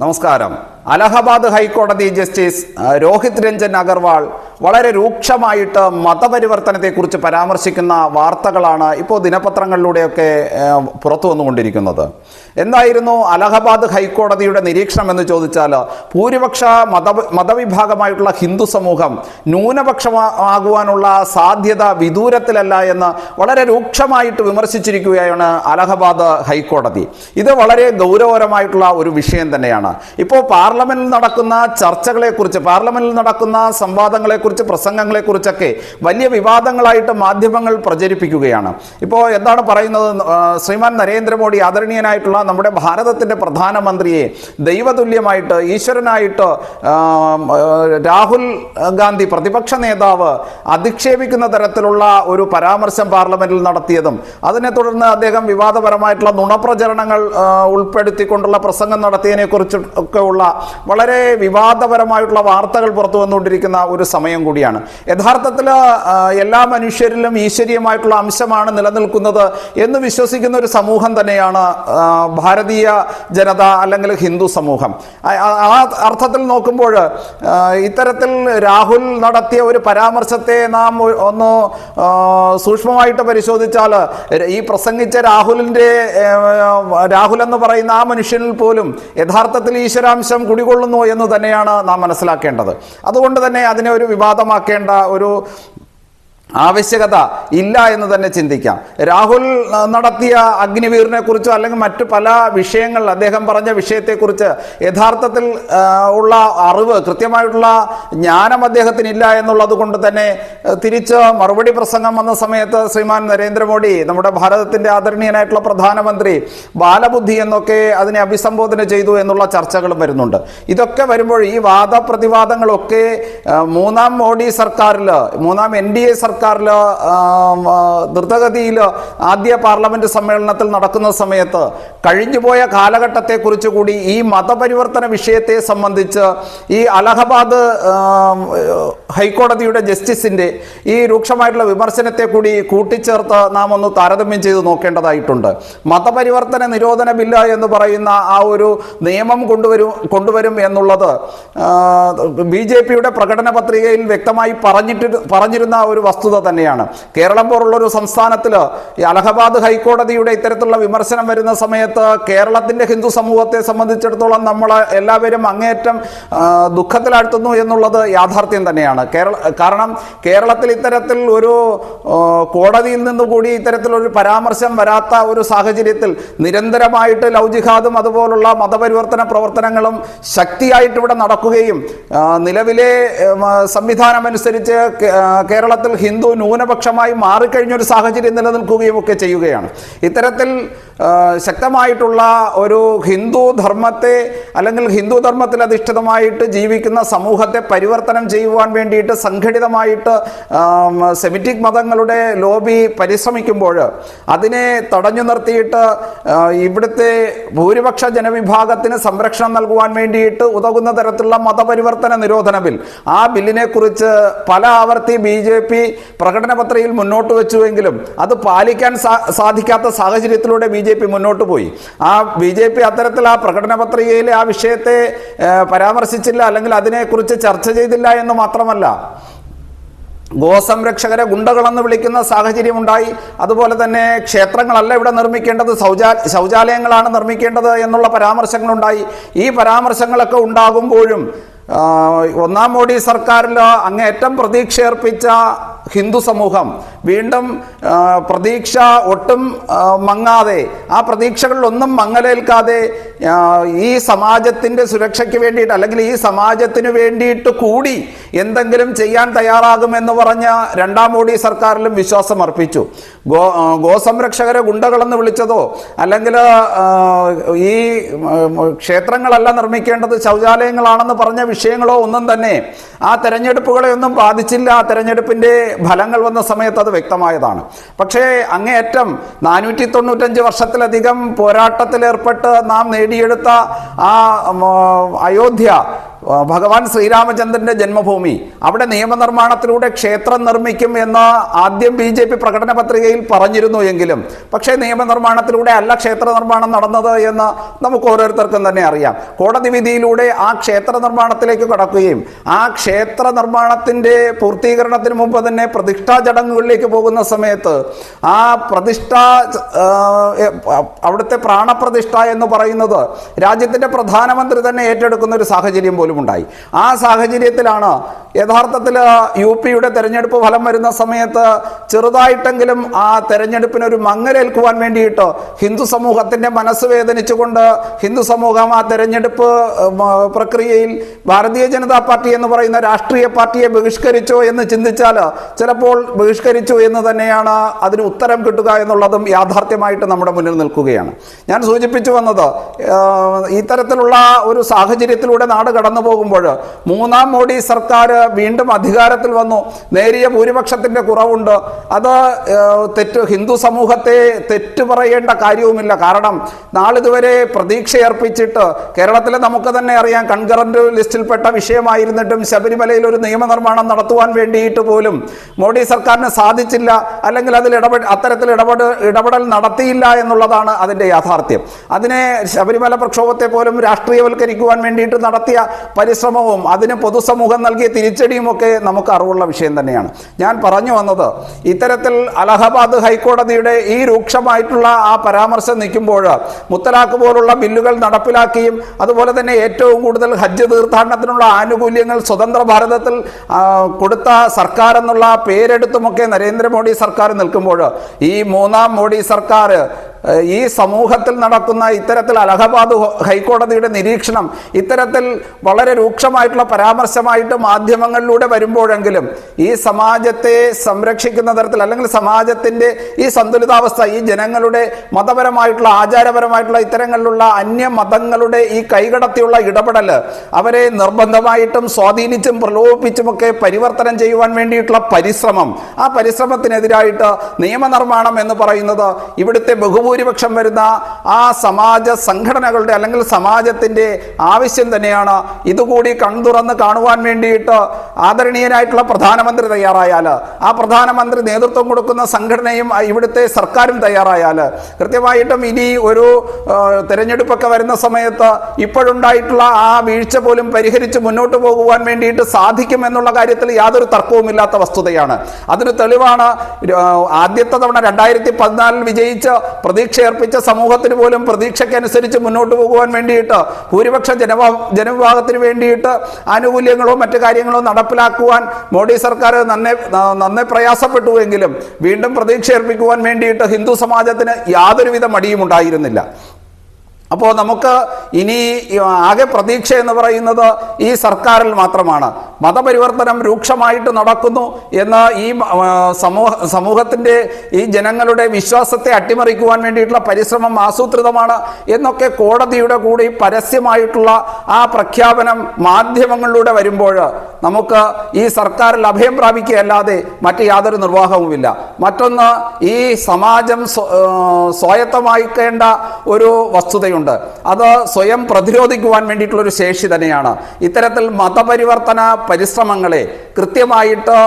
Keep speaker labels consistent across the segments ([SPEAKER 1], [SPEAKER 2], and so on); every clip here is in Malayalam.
[SPEAKER 1] നമസ്കാരം. അലഹബാദ് ഹൈക്കോടതി ജസ്റ്റിസ് രോഹിത് രഞ്ജൻ അഗർവാൾ വളരെ രൂക്ഷമായിട്ട് മതപരിവർത്തനത്തെക്കുറിച്ച് പരാമർശിക്കുന്ന വാർത്തകളാണ് ഇപ്പോൾ ദിനപത്രങ്ങളിലൂടെയൊക്കെ പുറത്തു വന്നുകൊണ്ടിരിക്കുന്നത്. എന്തായിരുന്നു അലഹബാദ് ഹൈക്കോടതിയുടെ നിരീക്ഷണം എന്ന് ചോദിച്ചാൽ ഭൂരിപക്ഷ മത മതവിഭാഗമായിട്ടുള്ള ഹിന്ദു സമൂഹം ന്യൂനപക്ഷമാകുവാനുള്ള സാധ്യത വിദൂരത്തിലല്ല എന്ന് വളരെ രൂക്ഷമായിട്ട് വിമർശിച്ചിരിക്കുകയാണ് അലഹബാദ് ഹൈക്കോടതി. ഇത് വളരെ ഗൗരവകരമായിട്ടുള്ള ഒരു വിഷയം തന്നെയാണ്. ഇപ്പോൾ പാർലമെന്റിൽ നടക്കുന്ന ചർച്ചകളെക്കുറിച്ച് പാർലമെന്റിൽ നടക്കുന്ന സംവാദങ്ങളെക്കുറിച്ച് പ്രസംഗങ്ങളെക്കുറിച്ചൊക്കെ വലിയ വിവാദങ്ങളായിട്ട് മാധ്യമങ്ങൾ പ്രചരിപ്പിക്കുകയാണ്. ഇപ്പോൾ എന്താണ് പറയുന്നത്? ശ്രീമാൻ നരേന്ദ്രമോദി ആദരണീയനായിട്ടുള്ള നമ്മുടെ ഭാരതത്തിന്റെ പ്രധാനമന്ത്രിയെ ദൈവതുല്യമായിട്ട് ഈശ്വരനായിട്ട് രാഹുൽ ഗാന്ധി പ്രതിപക്ഷ നേതാവ് അധിക്ഷേപിക്കുന്ന തരത്തിലുള്ള ഒരു പരാമർശം പാർലമെന്റിൽ നടത്തിയതും അതിനെ തുടർന്ന് അദ്ദേഹം വിവാദപരമായിട്ടുള്ള നുണപ്രചരണങ്ങൾ ഉൾപ്പെടുത്തിക്കൊണ്ടുള്ള പ്രസംഗം നടത്തിയതിനെ കുറിച്ച് ഒക്കെ ഉള്ള വളരെ വിവാദപരമായിട്ടുള്ള വാർത്തകൾ പുറത്തു വന്നുകൊണ്ടിരിക്കുന്ന ഒരു സമയം കൂടിയാണ്. യഥാർത്ഥത്തിൽ എല്ലാ മനുഷ്യരിലും ഈശ്വരീയമായിട്ടുള്ള അംശമാണ് നിലനിൽക്കുന്നത് എന്ന് വിശ്വസിക്കുന്ന ഒരു സമൂഹം തന്നെയാണ് ഭാരതീയ ജനത അല്ലെങ്കിൽ ഹിന്ദു സമൂഹം. ആ- അർത്ഥത്തിൽ നോക്കുമ്പോൾ ഇത്തരത്തിൽ രാഹുൽ നടത്തിയ ഒരു പരാമർശത്തെ നാം ഒന്ന് സൂക്ഷ്മമായിട്ട് പരിശോധിച്ചാൽ ഈ പ്രസംഗിച്ച രാഹുലിന്റെ രാഹുൽ എന്ന് പറയുന്ന ആ മനുഷ്യനിൽ പോലും യഥാർത്ഥത്തിൽ ഈശ്വരാംശം കുടികൊള്ളുന്നു എന്ന് തന്നെയാണ് നാം മനസ്സിലാക്കേണ്ടത്. അതുകൊണ്ട് തന്നെ അതിനെ ഒരു വിവാദമാക്കേണ്ട ഒരു ആവശ്യകത ഇല്ല എന്ന് തന്നെ ചിന്തിക്കാം. രാഹുൽ നടത്തിയ അഗ്നിവീറിനെ കുറിച്ചോ അല്ലെങ്കിൽ മറ്റു പല വിഷയങ്ങൾ അദ്ദേഹം പറഞ്ഞ വിഷയത്തെക്കുറിച്ച് യഥാർത്ഥത്തിൽ ഉള്ള അറിവ് കൃത്യമായിട്ടുള്ള ജ്ഞാനം അദ്ദേഹത്തിന് ഇല്ല എന്നുള്ളത് കൊണ്ട് തന്നെ തിരിച്ച് മറുപടി പ്രസംഗം വന്ന സമയത്ത് ശ്രീമാൻ നരേന്ദ്രമോദി നമ്മുടെ ഭാരതത്തിന്റെ ആദരണീയനായിട്ടുള്ള പ്രധാനമന്ത്രി ബാലബുദ്ധി എന്നൊക്കെ അതിനെ അഭിസംബോധന ചെയ്തു എന്നുള്ള ചർച്ചകളും വരുന്നുണ്ട്. ഇതൊക്കെ വരുമ്പോൾ ഈ വാദപ്രതിവാദങ്ങളൊക്കെ മൂന്നാം മോഡി സർക്കാരിൽ മൂന്നാം എൻ ഡി എ സർക്കാരിൽ ദ്രുതഗതിയിലോ ആദ്യ പാർലമെന്റ് സമ്മേളനത്തിൽ നടക്കുന്ന സമയത്ത് കഴിഞ്ഞുപോയ കാലഘട്ടത്തെക്കുറിച്ച് കൂടി ഈ മതപരിവർത്തന വിഷയത്തെ സംബന്ധിച്ച് ഈ അലഹബാദ് ഹൈക്കോടതിയുടെ ജസ്റ്റിസിന്റെ ഈ രൂക്ഷമായിട്ടുള്ള വിമർശനത്തെ കൂടി കൂട്ടിച്ചേർത്ത് നാം ഒന്ന് താരതമ്യം ചെയ്ത് നോക്കേണ്ടതായിട്ടുണ്ട്. മതപരിവർത്തന നിരോധന ബില്ല് എന്ന് പറയുന്ന ആ ഒരു നിയമം കൊണ്ടുവരും കൊണ്ടുവരും എന്നുള്ളത് ബി ജെ പിയുടെ പ്രകടന പത്രികയിൽ വ്യക്തമായി പറഞ്ഞിട്ട് പറഞ്ഞിരുന്ന ഒരു വസ്തുത തന്നെയാണ്. കേരളം പോലുള്ള ഒരു സംസ്ഥാനത്തിൽ ഈ അലഹബാദ് ഹൈക്കോടതിയുടെ ഇത്തരത്തിലുള്ള വിമർശനം വരുന്ന സമയത്ത് കേരളത്തിന്റെ ഹിന്ദു സമൂഹത്തെ സംബന്ധിച്ചിടത്തോളം നമ്മൾ എല്ലാവരും അങ്ങേറ്റം ദുഃഖത്തിലാഴ്ത്തുന്നു എന്നുള്ളത് യാഥാർത്ഥ്യം തന്നെയാണ്. കേരള കാരണം കേരളത്തിൽ ഇത്തരത്തിൽ ഒരു കോടതിയിൽ നിന്ന് കൂടി ഇത്തരത്തിലൊരു പരാമർശം വരാത്ത ഒരു സാഹചര്യത്തിൽ നിരന്തരമായിട്ട് ലവ് ജിഹാദും അതുപോലുള്ള മതപരിവർത്തന പ്രവർത്തനങ്ങളും ശക്തിയായിട്ട് ഇവിടെ നടക്കുകയും നിലവിലെ സംവിധാനമനുസരിച്ച് കേരളത്തിൽ ഹിന്ദു ന്യൂനപക്ഷമായി മാറിക്കഴിഞ്ഞ ഒരു സാഹചര്യം നിലനിൽക്കുകയും ഒക്കെ ചെയ്യുകയാണ്. ഇത്തരത്തിൽ ശക്തമായിട്ടുള്ള ഒരു ഹിന്ദു ധർമ്മത്തെ അല്ലെങ്കിൽ ഹിന്ദു ധർമ്മത്തിൽ അധിഷ്ഠിതമായിട്ട് ജീവിക്കുന്ന സമൂഹത്തെ പരിവർത്തനം ചെയ്യുവാൻ വേണ്ടിയിട്ട് സംഘടിതമായിട്ട് സെമിറ്റിക് മതങ്ങളുടെ ലോബി പരിശ്രമിക്കുമ്പോൾ അതിനെ തടഞ്ഞു നിർത്തിയിട്ട് ഇവിടുത്തെ ഭൂരിപക്ഷ ജനവിഭാഗത്തിന് സംരക്ഷണം നൽകുവാൻ വേണ്ടിയിട്ട് ഉതകുന്ന തരത്തിലുള്ള മതപരിവർത്തന നിരോധന ബിൽ. ആ ബില്ലിനെക്കുറിച്ച് പല ആവർത്തി ബി ജെ പി പ്രകടന പത്രികയിൽ മുന്നോട്ട് വെച്ചുവെങ്കിലും അത് പാലിക്കാൻ സാധിക്കാത്ത സാഹചര്യത്തിലൂടെ ബി ജെ പി മുന്നോട്ട് പോയി. ആ ബി ജെ പി അത്തരത്തിൽ ആ പ്രകടന പത്രികയിൽ ആ വിഷയത്തെ പരാമർശിച്ചില്ല അല്ലെങ്കിൽ അതിനെക്കുറിച്ച് ചർച്ച ചെയ്തില്ല എന്ന് മാത്രമല്ല ഗോസംരക്ഷകരെ ഗുണ്ടകളെന്ന് വിളിക്കുന്ന സാഹചര്യമുണ്ടായി അതുപോലെ തന്നെ ക്ഷേത്രങ്ങളല്ല ഇവിടെ നിർമ്മിക്കേണ്ടത് ശൗചാ ശൗചാലയങ്ങളാണ് നിർമ്മിക്കേണ്ടത് എന്നുള്ള പരാമർശങ്ങളുണ്ടായി. ഈ പരാമർശങ്ങളൊക്കെ ഉണ്ടാകുമ്പോഴും ഒന്നാം മോഡി സർക്കാരിൽ അങ്ങേയറ്റം പ്രതീക്ഷയർപ്പിച്ച ഹിന്ദു സമൂഹം. വീണ്ടും പ്രതീക്ഷ ഒട്ടും മങ്ങാതെ ആ പ്രതീക്ഷകളിലൊന്നും മങ്ങലേൽക്കാതെ ഈ സമാജത്തിന്റെ സുരക്ഷയ്ക്ക് വേണ്ടിയിട്ട് അല്ലെങ്കിൽ ഈ സമാജത്തിന് വേണ്ടിയിട്ട് കൂടി എന്തെങ്കിലും ചെയ്യാൻ തയ്യാറാകുമെന്ന് പറഞ്ഞ രണ്ടാം മോഡി സർക്കാരിലും വിശ്വാസം അർപ്പിച്ചു. ഗോ ഗോസംരക്ഷകരെ ഗുണ്ടകളെന്ന് വിളിച്ചതോ അല്ലെങ്കിൽ ഈ ക്ഷേത്രങ്ങളല്ല നിർമ്മിക്കേണ്ടത് ശൗചാലയങ്ങളാണെന്ന് പറഞ്ഞ വിഷയങ്ങളോ ഒന്നും തന്നെ ആ തെരഞ്ഞെടുപ്പുകളെ ഒന്നും ബാധിച്ചില്ല. ആ തെരഞ്ഞെടുപ്പിന്റെ ഫലങ്ങൾ വന്ന സമയത്ത് അത് വ്യക്തമായതാണ്. പക്ഷേ അങ്ങേയറ്റം നാനൂറ്റി തൊണ്ണൂറ്റഞ്ച് വർഷത്തിലധികം പോരാട്ടത്തിലേർപ്പെട്ട് നാം നേടിയെടുത്ത ആ അയോധ്യ ഭഗവാൻ ശ്രീരാമചന്ദ്രന്റെ ജന്മഭൂമി. അവിടെ നിയമനിർമ്മാണത്തിലൂടെ ക്ഷേത്രം നിർമ്മിക്കും എന്ന് ആദ്യം ബി ജെ പി പ്രകടന പത്രികയിൽ പറഞ്ഞിരുന്നു എങ്കിലും പക്ഷേ നിയമനിർമ്മാണത്തിലൂടെ അല്ല ക്ഷേത്ര നിർമ്മാണം നടന്നത് എന്ന് നമുക്ക് ഓരോരുത്തർക്കും തന്നെ അറിയാം. കോടതി വിധിയിലൂടെ ആ ക്ഷേത്ര നിർമ്മാണത്തിലേക്ക് കടക്കുകയും ആ ക്ഷേത്ര നിർമ്മാണത്തിന്റെ പൂർത്തീകരണത്തിന് മുമ്പ് തന്നെ പ്രതിഷ്ഠാ ചടങ്ങുകളിലേക്ക് പോകുന്ന സമയത്ത് ആ പ്രതിഷ്ഠ അവിടുത്തെ പ്രാണപ്രതിഷ്ഠ എന്ന് പറയുന്നത് രാജ്യത്തിന്റെ പ്രധാനമന്ത്രി തന്നെ ഏറ്റെടുക്കുന്ന ഒരു സാഹചര്യം പോലും ഉണ്ടായി ആ സാഹചര്യത്തിലാണ് യഥാർത്ഥത്തിൽ യു പിയുടെ തെരഞ്ഞെടുപ്പ് ഫലം വരുന്ന സമയത്ത് ചെറുതായിട്ടെങ്കിലും ആ തെരഞ്ഞെടുപ്പിന് ഒരു മങ്ങലേൽക്കുവാൻ വേണ്ടിയിട്ട് ഹിന്ദു സമൂഹത്തിന്റെ മനസ്സ് വേദനിച്ചുകൊണ്ട് ഹിന്ദു സമൂഹം ആ തെരഞ്ഞെടുപ്പ് പ്രക്രിയയിൽ ഭാരതീയ ജനതാ പാർട്ടി എന്ന് പറയുന്ന രാഷ്ട്രീയ പാർട്ടിയെ ബഹിഷ്കരിച്ചോ എന്ന് ചിന്തിച്ചാൽ ചിലപ്പോൾ ബഹിഷ്കരിച്ചു എന്ന് തന്നെയാണ് അതിന് ഉത്തരം കിട്ടുക എന്നുള്ളതും യാഥാർത്ഥ്യമായിട്ട് നമ്മുടെ മുന്നിൽ നിൽക്കുകയാണ്. ഞാൻ സൂചിപ്പിച്ചു വന്നത് ഇത്തരത്തിലുള്ള ഒരു സാഹചര്യത്തിലൂടെ നാട് കടന്നു പോകുമ്പോൾ മൂന്നാം മോഡി സർക്കാർ വീണ്ടും അധികാരത്തിൽ വന്നു. നേരിയ ഭൂരിപക്ഷത്തിന്റെ കുറവുണ്ട്. അത് തെറ്റ് ഹിന്ദു സമൂഹത്തെ തെറ്റു പറയേണ്ട കാര്യവുമില്ല. കാരണം നാളിതുവരെ പ്രതീക്ഷയർപ്പിച്ചിട്ട് കേരളത്തിൽ നമുക്ക് തന്നെ അറിയാം കൺകറന്റ് ലിസ്റ്റിൽപ്പെട്ട വിഷയമായിരുന്നിട്ടും ശബരിമലയിൽ ഒരു നിയമനിർമ്മാണം നടത്തുവാൻ വേണ്ടിയിട്ട് പോലും മോഡി സർക്കാരിന് സാധിച്ചില്ല. അല്ലെങ്കിൽ അതിൽ ഇടപെട അത്തരത്തിൽ ഇടപെട ഇടപെടൽ നടത്തിയില്ല എന്നുള്ളതാണ് അതിന്റെ യാഥാർത്ഥ്യം. അതിനെ ശബരിമല പ്രക്ഷോഭത്തെ പോലും രാഷ്ട്രീയവൽക്കരിക്കുവാൻ വേണ്ടിയിട്ട് നടത്തിയ പരിശ്രമവും അതിന് പൊതുസമൂഹം നൽകിയ തിരിച്ചടിയും ഒക്കെ നമുക്ക് അറിവുള്ള വിഷയം തന്നെയാണ്. ഞാൻ പറഞ്ഞു വന്നത് ഇത്തരത്തിൽ അലഹബാദ് ഹൈക്കോടതിയുടെ ഈ രൂക്ഷമായിട്ടുള്ള ആ പരാമർശം നിൽക്കുമ്പോൾ മുത്തലാഖ് പോലുള്ള ബില്ലുകൾ നടപ്പിലാക്കിയും അതുപോലെ തന്നെ ഏറ്റവും കൂടുതൽ ഹജ്ജ് തീർത്ഥാടനത്തിനുള്ള ആനുകൂല്യങ്ങൾ സ്വതന്ത്ര ഭാരതത്തിൽ കൊടുത്ത സർക്കാർ എന്നുള്ള പേരെടുത്തുമൊക്കെ നരേന്ദ്രമോദി സർക്കാർ നിൽക്കുമ്പോൾ ഈ മൂന്നാം മോഡി സർക്കാർ ഈ സമൂഹത്തിൽ നടക്കുന്ന ഇത്തരത്തിൽ അലഹബാദ് ഹൈക്കോടതിയുടെ നിരീക്ഷണം ഇത്തരത്തിൽ വളരെ രൂക്ഷമായിട്ടുള്ള പരാമർശമായിട്ട് മാധ്യമങ്ങളിലൂടെ വരുമ്പോഴെങ്കിലും ഈ സമാജത്തെ സംരക്ഷിക്കുന്ന തരത്തിൽ അല്ലെങ്കിൽ സമാജത്തിന്റെ ഈ സന്തുലിതാവസ്ഥ ഈ ജനങ്ങളുടെ മതപരമായിട്ടുള്ള ആചാരപരമായിട്ടുള്ള ഇത്തരങ്ങളിലുള്ള അന്യ മതങ്ങളുടെ ഈ കൈകടത്തിയുള്ള ഇടപെടൽ അവരെ നിർബന്ധമായിട്ടും സ്വാധീനിച്ചും പ്രലോഭിപ്പിച്ചുമൊക്കെ പരിവർത്തനം ചെയ്യുവാൻ വേണ്ടിയിട്ടുള്ള പരിശ്രമം. ആ പരിശ്രമത്തിനെതിരായിട്ട് നിയമനിർമ്മാണം എന്ന് പറയുന്നത് ഇവിടുത്തെ ബഹുഭൂരിപക്ഷം വരുന്ന ആ സമാജ സംഘടനകളുടെ അല്ലെങ്കിൽ സമാജത്തിന്റെ ആവശ്യം തന്നെയാണ് ഇതുകൂടി കൺതുറന്ന് കാണുവാൻ വേണ്ടിയിട്ട് ആദരണീയനായിട്ടുള്ള പ്രധാനമന്ത്രി തയ്യാറായാൽ ആ പ്രധാനമന്ത്രി നേതൃത്വം കൊടുക്കുന്ന സംഘടനയും ഇവിടുത്തെ സർക്കാരും തയ്യാറായാൽ കൃത്യമായിട്ടും ഇനി ഒരു തിരഞ്ഞെടുപ്പൊക്കെ വരുന്ന സമയത്ത് ഇപ്പോഴുണ്ടായിട്ടുള്ള ആ വീഴ്ച പോലും പരിഹരിച്ച് മുന്നോട്ട് പോകുവാൻ വേണ്ടിയിട്ട് സാധിക്കും എന്നുള്ള കാര്യത്തിൽ യാതൊരു തർക്കവുമില്ലാത്ത വസ്തുതയാണ്. അതിന് തെളിവാണ് ആദ്യത്തെ തവണ രണ്ടായിരത്തി പതിനാലിൽ വിജയിച്ച് പ്രതീക്ഷ അർപ്പിച്ച സമൂഹത്തിന് പോലും പ്രതീക്ഷയ്ക്കനുസരിച്ച് മുന്നോട്ട് പോകുവാൻ വേണ്ടിയിട്ട് ഭൂരിപക്ഷ ജനവാ ജനവിഭാഗത്തിന് വേണ്ടിയിട്ട് ആനുകൂല്യങ്ങളോ മറ്റു കാര്യങ്ങളോ നടപ്പിലാക്കുവാൻ മോഡി സർക്കാർ നന്നെ നന്നേ പ്രയാസപ്പെട്ടുവെങ്കിലും വീണ്ടും പ്രതീക്ഷ അർപ്പിക്കുവാൻ വേണ്ടിയിട്ട് ഹിന്ദു സമാജത്തിന് യാതൊരുവിധ മടിയും ഉണ്ടായിരുന്നില്ല അപ്പോൾ നമുക്ക് ഇനി ആകെ പ്രതീക്ഷ എന്ന് പറയുന്നത് ഈ സർക്കാരിൽ മാത്രമാണ്. മതപരിവർത്തനം രൂക്ഷമായിട്ട് നടക്കുന്നു എന്ന് ഈ സമൂഹ സമൂഹത്തിന്റെ ഈ ജനങ്ങളുടെ വിശ്വാസത്തെ അട്ടിമറിക്കുവാൻ വേണ്ടിയിട്ടുള്ള പരിശ്രമം ആസൂത്രിതമാണ് എന്നൊക്കെ കോടതിയുടെ കൂടി പരസ്യമായിട്ടുള്ള ആ പ്രഖ്യാപനം മാധ്യമങ്ങളിലൂടെ വരുമ്പോൾ നമുക്ക് ഈ സർക്കാരിൽ അഭയം പ്രാപിക്കുകയല്ലാതെ മറ്റ് യാതൊരു നിർവാഹവുമില്ല. മറ്റൊന്ന് ഈ സമാജം സ്വായത്തമായിക്കേണ്ട ഒരു വസ്തുതയുണ്ട്. അത് സ്വയം പ്രതിരോധിക്കുവാൻ വേണ്ടിയിട്ടുള്ളൊരു ശേഷി തന്നെയാണ്. ഇത്തരത്തിൽ മതപരിവർത്തന പരിശ്രമങ്ങളെ കൃത്യമായിട്ട്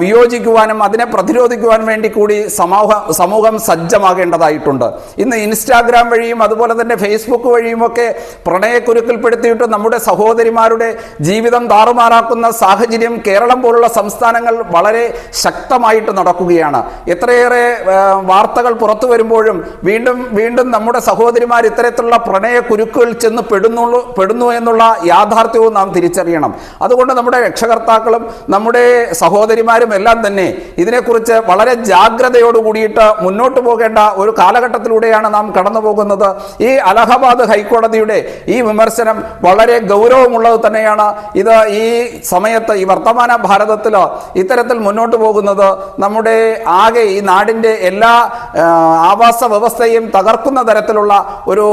[SPEAKER 1] വിയോജിക്കുവാനും അതിനെ പ്രതിരോധിക്കുവാൻ വേണ്ടി കൂടി സമൂഹ സമൂഹം സജ്ജമാകേണ്ടതായിട്ടുണ്ട്. ഇന്ന് ഇൻസ്റ്റാഗ്രാം വഴിയും അതുപോലെ തന്നെ ഫേസ്ബുക്ക് വഴിയുമൊക്കെ പ്രണയക്കുരുക്കിൽപ്പെടുത്തിയിട്ട് നമ്മുടെ സഹോദരിമാരുടെ ജീവിതം താറുമാറാക്കുന്ന സാഹചര്യം കേരളം പോലുള്ള സംസ്ഥാനങ്ങൾ വളരെ ശക്തമായിട്ട് നടക്കുകയാണ്. എത്രയേറെ വാർത്തകൾ പുറത്തു വരുമ്പോഴും വീണ്ടും വീണ്ടും നമ്മുടെ സഹോദരിമാർ ഇത്തരത്തിലുള്ള പ്രണയ കുരുക്കുകൾ ചെന്ന് പെടുന്നുള്ളൂ പെടുന്നു എന്നുള്ള യാഥാർത്ഥ്യവും നാം തിരിച്ചറിയണം. അതുകൊണ്ട് നമ്മുടെ രക്ഷകർത്താക്കളും നമ്മുടെ സഹോദരിമാരും എല്ലാം തന്നെ ഇതിനെക്കുറിച്ച് വളരെ ജാഗ്രതയോട് കൂടിയിട്ട് മുന്നോട്ട് പോകേണ്ട ഒരു കാലഘട്ടത്തിലൂടെയാണ് നാം കടന്നു പോകുന്നത് ഈ അലഹബാദ് ഹൈക്കോടതിയുടെ ഈ വിമർശനം വളരെ ഗൗരവമുള്ളത് തന്നെയാണ്. ഇത് ഈ സമയത്ത് ഈ വർത്തമാന ഭാരതത്തിൽ ഇത്തരത്തിൽ മുന്നോട്ട് പോകുന്നത് നമ്മുടെ ആകെ ഈ നാടിന്റെ എല്ലാ ആവാസ വ്യവസ്ഥയും തകർക്കുന്ന തരത്തിലുള്ള ഒരു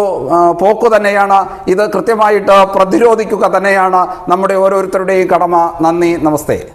[SPEAKER 1] പോക്കു തന്നെയാണ്. ഇത് കൃത്യമായിട്ട് പ്രതിരോധിക്കുക തന്നെയാണ് നമ്മുടെ ഓരോരുത്തരുടെയും കടമ. നന്ദി നമസ്തേ.